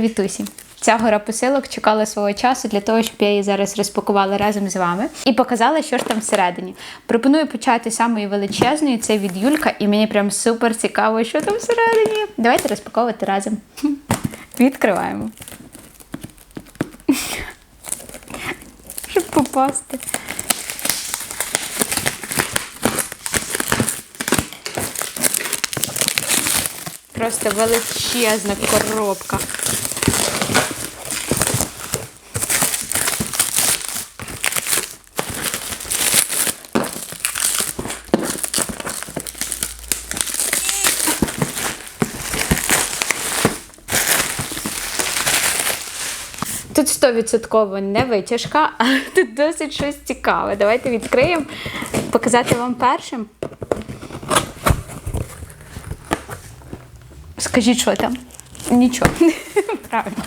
Усім! Ця гора посилок чекала свого часу для того, щоб я її зараз розпакувала разом з вами і показала, що ж там всередині. Пропоную почати з самої величезної, це від Юлька, і мені прям супер цікаво, що там всередині. Давайте розпаковувати разом. Відкриваємо. Щоб попасти. Просто величезна коробка. 100% не витяжка, а тут досить щось цікаве. Давайте відкриємо, показати вам першим. Скажіть, що там? Нічого. Правильно.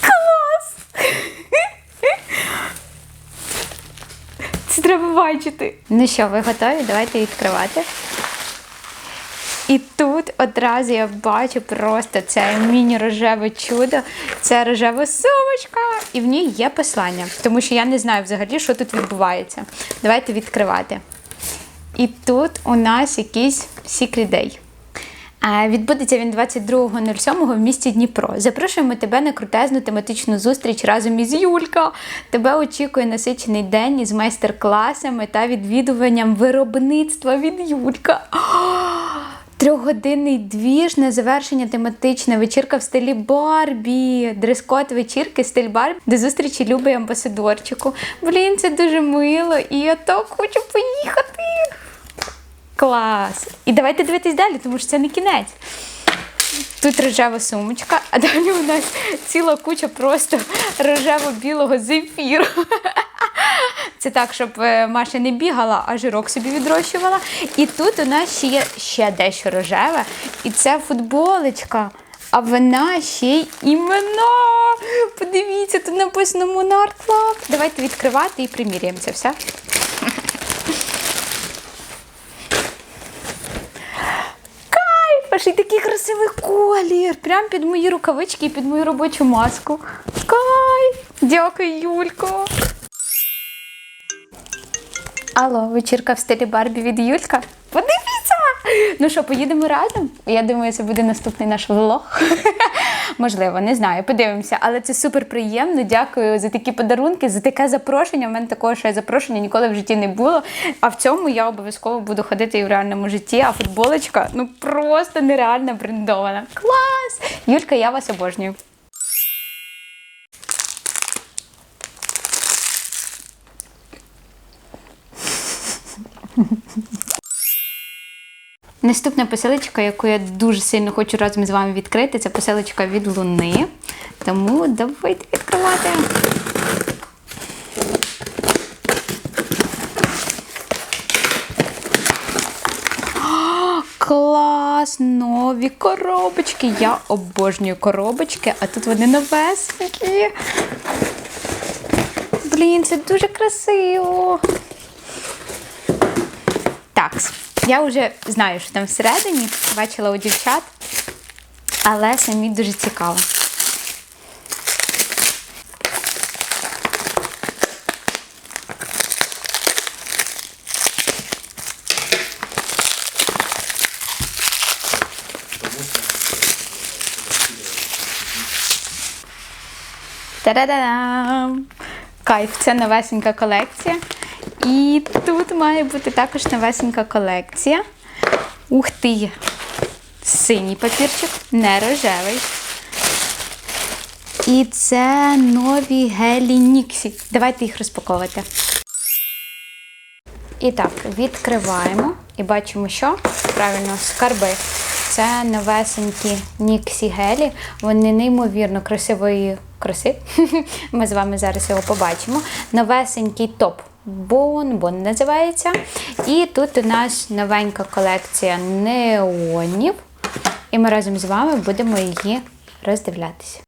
Клас! Це треба бачити. Ну що, ви готові? Давайте відкривати. І тут одразу я бачу просто це міні-рожеве чудо. Це рожева сумочка, і в ній є послання, тому що я не знаю взагалі, що тут відбувається. Давайте відкривати. І тут у нас якийсь Secret Day. Відбудеться він 22.07 в місті Дніпро. Запрошуємо тебе на крутезну тематичну зустріч разом із Юлька. Тебе очікує насичений день із майстер-класами та відвідуванням виробництва від Юлька. Трьохгодинний двіж на завершення тематична вечірка в стилі Барбі. Дрес-код вечірки, стиль Барбі, до зустрічі любий амбасадорчику. Блін, це дуже мило, і я так хочу поїхати. Клас! І давайте дивитись далі, тому що це не кінець. Тут рожева сумочка, а далі у нас ціла куча просто рожево-білого зефіру. Це так, щоб е, Маша не бігала, а жирок собі відрощувала. І тут у нас ще є ще дещо рожеве. І це футболочка. А вона ще й імена. Подивіться, тут написано Monarch Club. Давайте відкривати і приміряємо це все. Кайф! І такий красивий колір. Прям під мої рукавички і під мою робочу маску. Кайф! Дякую, Юлько. Алло, вечірка в стилі Барбі від Юлька. Подивіться! Ну що, поїдемо разом? Я думаю, це буде наступний наш влог. Можливо, не знаю, подивимося. Але це супер приємно. Дякую за такі подарунки, за таке запрошення. У мене такого ще запрошення ніколи в житті не було. А в цьому я обов'язково буду ходити і в реальному житті. А футболочка ну просто нереально брендована. Клас! Юлька, я вас обожнюю. Наступна посилочка, яку я дуже сильно хочу разом з вами відкрити, це посилочка від Луни. Тому давайте відкривати. Клас! Нові коробочки. Я обожнюю коробочки, а тут вони новесенькі. Блін, це дуже красиво. Так, я вже знаю, що там всередині, бачила у дівчат, але самі дуже цікаво. Та-да-да-дам! Кайф, це новесенька колекція. І тут має бути також новесенька колекція. Ух ти! Синій папірчик, не рожевий. І це нові гелі Ніксі. Давайте їх розпаковувати. І так, відкриваємо і бачимо, що правильно скарби. Це новесенькі Ніксі гелі. Вони неймовірно красивої краси. Ми з вами зараз його побачимо. Новесенький топ. Бон-бон називається. І тут у нас новенька колекція неонів. І ми разом з вами будемо її роздивлятися.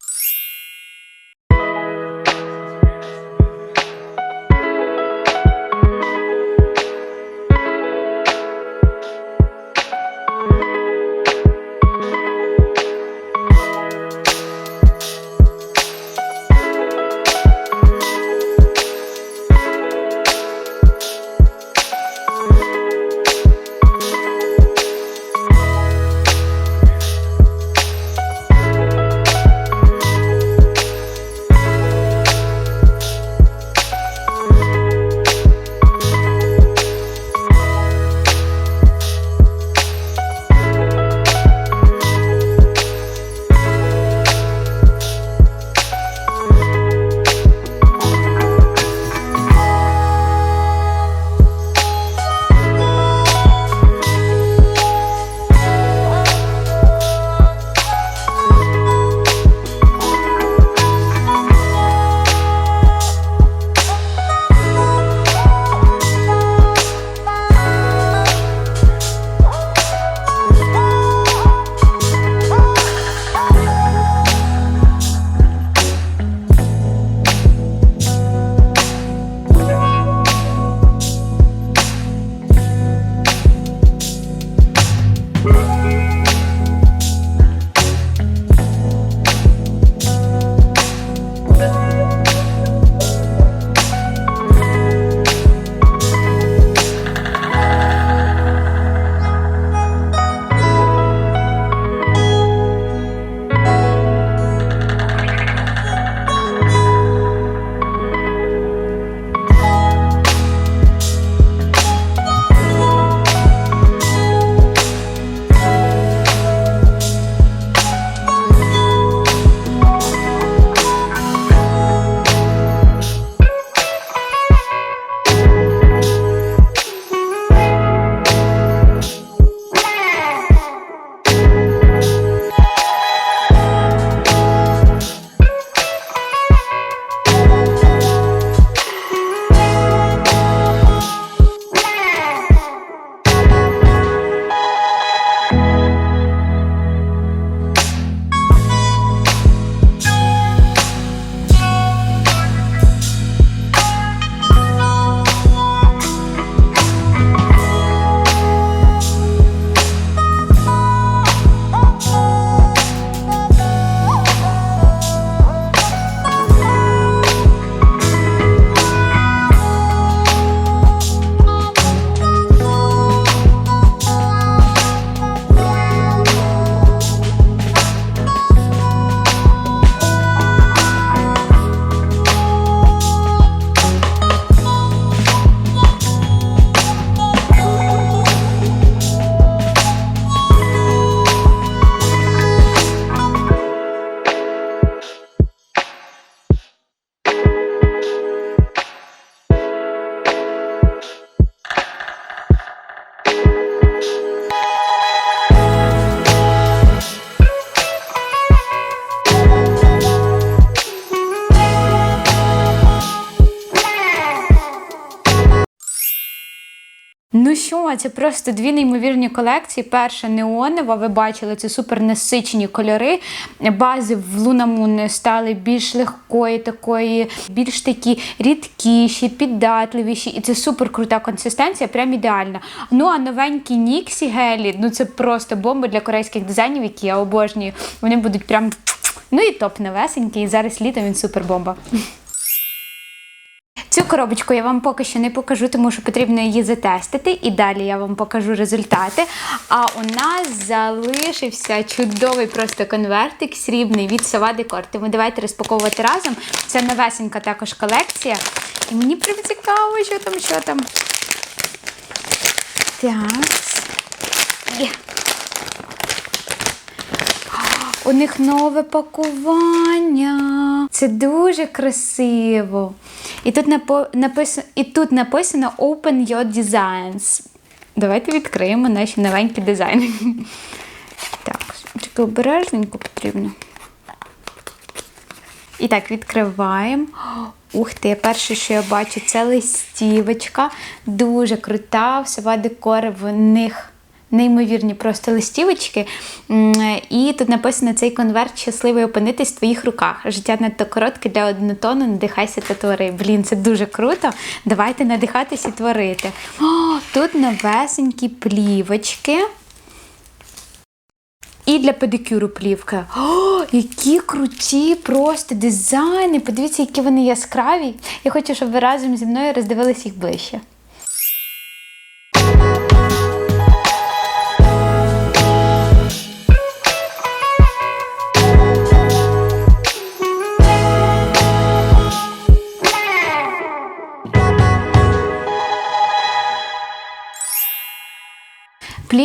Що, це просто дві неймовірні колекції. Перша неонова, ви бачили, це супер насичені кольори. Бази в Лунамун стали більш легкої, такої, більш такі рідкіші, піддатливіші. І це супер крута консистенція, прям ідеальна. Ну а новенькі Ніксі гелі, ну це просто бомба для корейських дизайнів, які я обожнюю. Вони будуть прям. Ну і топ новесенький. І зараз літом він супер бомба. Цю коробочку я вам поки що не покажу, тому що потрібно її затестити. І далі я вам покажу результати. А у нас залишився чудовий просто конвертик срібний від Сова Декор. Тому давайте розпаковувати разом. Це новесенька також колекція. І мені прям цікаво, що там, що там. Так. У них нове пакування. Це дуже красиво. І тут, написано... І тут написано Open Your Designs. Давайте відкриємо наші новенькі дизайни. Так, тільки обережненько потрібно. І так, відкриваємо. Ух ти, перше, що я бачу, це листівочка. Дуже крута. Всова декор в них неймовірні просто листівочки. І тут написано цей конверт щасливий опинитись в твоїх руках. Життя надто коротке для однотону, надихайся та твори. Блін, це дуже круто. Давайте надихатись і творити. О, тут новесенькі плівочки. І для педикюру плівка. О, які круті просто дизайни. Подивіться, які вони яскраві. Я хочу, щоб ви разом зі мною роздивились їх ближче.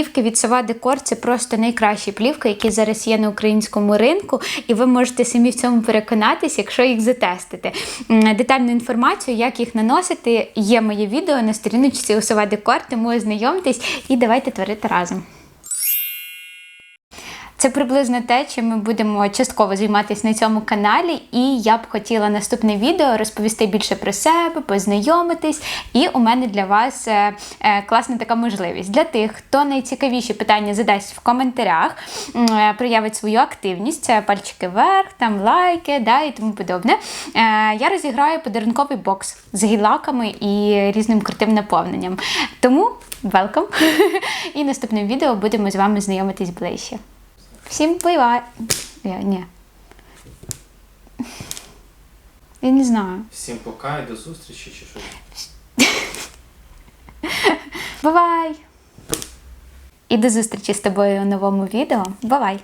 Плівки від Сова Декор це просто найкращі плівки, які зараз є на українському ринку, і ви можете самі в цьому переконатись, якщо їх затестите. Детальну інформацію, як їх наносити, є моє відео на сторіночці у Сова Декор, тому ознайомтесь і давайте творити разом. Це приблизно те, чим ми будемо частково займатися на цьому каналі. І я б хотіла наступне відео розповісти більше про себе, познайомитись. І у мене для вас е, е, класна така можливість. Для тих, хто найцікавіші питання задасть в коментарях, е, проявить свою активність, це пальчики вверх, там лайки, да, і тому подобне. Я розіграю подарунковий бокс з гілаками і різним крутим наповненням. Тому welcome! І наступним відео будемо з вами знайомитись ближче. Всім бувай. Я, ні. Я не знаю. Всім пока і до зустрічі чи що? Бувай! І до зустрічі з тобою у новому відео. Бувай!